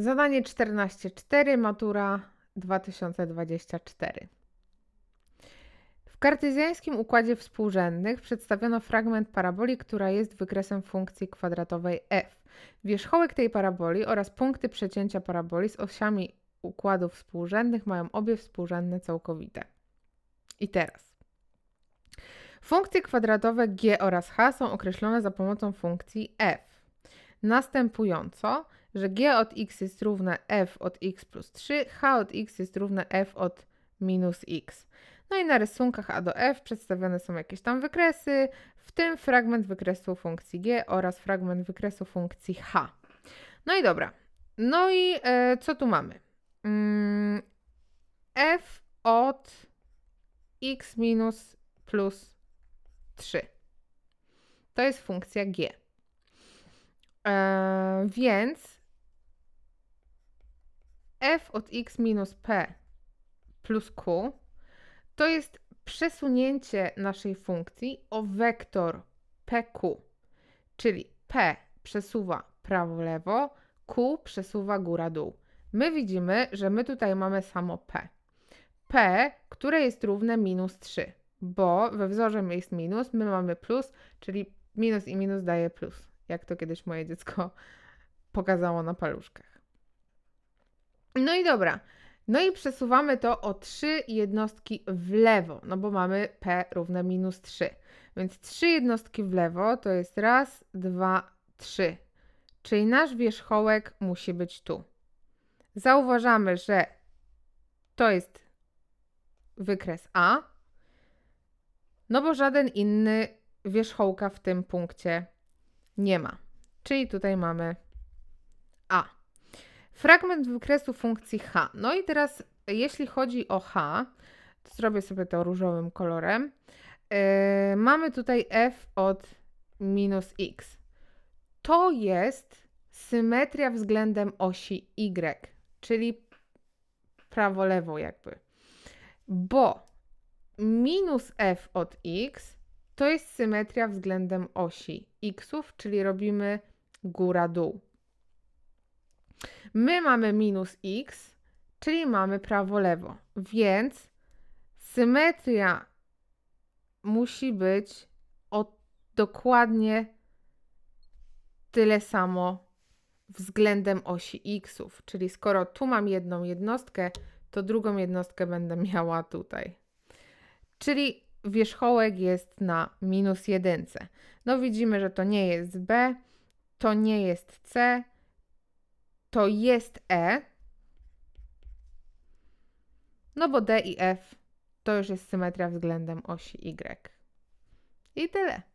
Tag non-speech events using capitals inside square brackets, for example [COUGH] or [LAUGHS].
Zadanie 14.4, matura 2024. W kartezjańskim układzie współrzędnych przedstawiono fragment paraboli, która jest wykresem funkcji kwadratowej f. Wierzchołek tej paraboli oraz punkty przecięcia paraboli z osiami układów współrzędnych mają obie współrzędne całkowite. I teraz. Funkcje kwadratowe g oraz h są określone za pomocą funkcji f. Następująco, że g od x jest równe f od x plus 3, h od x jest równe f od minus x. No i na rysunkach a do f przedstawione są jakieś tam wykresy, w tym fragment wykresu funkcji g oraz fragment wykresu funkcji h. No i dobra. No i e, co tu mamy? Mm, f od x minus plus 3. To jest funkcja g. E, więc f od x minus p plus q to jest przesunięcie naszej funkcji o wektor pq, czyli p przesuwa prawo-lewo, q przesuwa góra-dół. My widzimy, że my tutaj mamy samo p. p, które jest równe minus 3, bo we wzorze jest minus, my mamy plus, czyli minus i minus daje plus, jak to kiedyś moje dziecko [LAUGHS] pokazało na paluszkach. No i dobra. No i przesuwamy to o 3 jednostki w lewo, no bo mamy p równe minus 3. Więc 3 jednostki w lewo to jest raz, dwa, trzy. Czyli nasz wierzchołek musi być tu. Zauważamy, że to jest wykres A, no bo żaden inny wierzchołka w tym punkcie nie ma. Czyli tutaj mamy A. Fragment wykresu funkcji h. No i teraz, jeśli chodzi o h, to zrobię sobie to różowym kolorem. Yy, mamy tutaj f od minus x. To jest symetria względem osi y, czyli prawo-lewo jakby. Bo minus f od x to jest symetria względem osi xów, czyli robimy góra-dół. My mamy minus x, czyli mamy prawo-lewo, więc symetria musi być o dokładnie tyle samo względem osi xów. Czyli skoro tu mam jedną jednostkę, to drugą jednostkę będę miała tutaj. Czyli wierzchołek jest na minus jedynce. No widzimy, że to nie jest b, to nie jest c, to jest E, no bo D i F to już jest symetria względem osi Y. I tyle.